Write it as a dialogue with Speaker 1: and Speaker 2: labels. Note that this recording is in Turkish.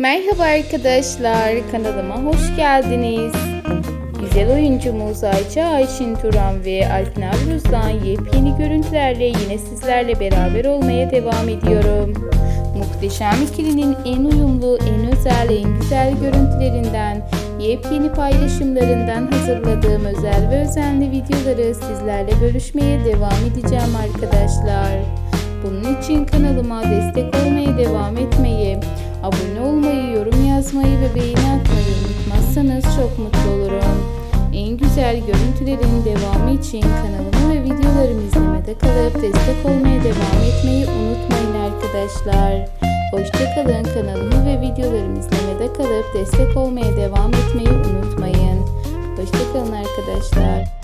Speaker 1: Merhaba arkadaşlar, kanalıma hoş geldiniz. Güzel oyuncumuz Ayça Ayşin Turan ve Alpnal Ruz'dan yepyeni görüntülerle yine sizlerle beraber olmaya devam ediyorum. Muhteşem ikilinin en uyumlu, en özel, en güzel görüntülerinden, yepyeni paylaşımlarından hazırladığım özel ve özenli videoları sizlerle bölüşmeye devam edeceğim arkadaşlar. Bunun için kanalıma destek olmaya devam etmeyi, ve beğeni unutmazsanız çok mutlu olurum. En güzel görüntülerin devamı için kanalımı ve videolarımı izlemede kalıp destek olmaya devam etmeyi unutmayın arkadaşlar. Hoşçakalın kanalımı ve videolarımı izlemede kalıp destek olmaya devam etmeyi unutmayın. Hoşçakalın arkadaşlar.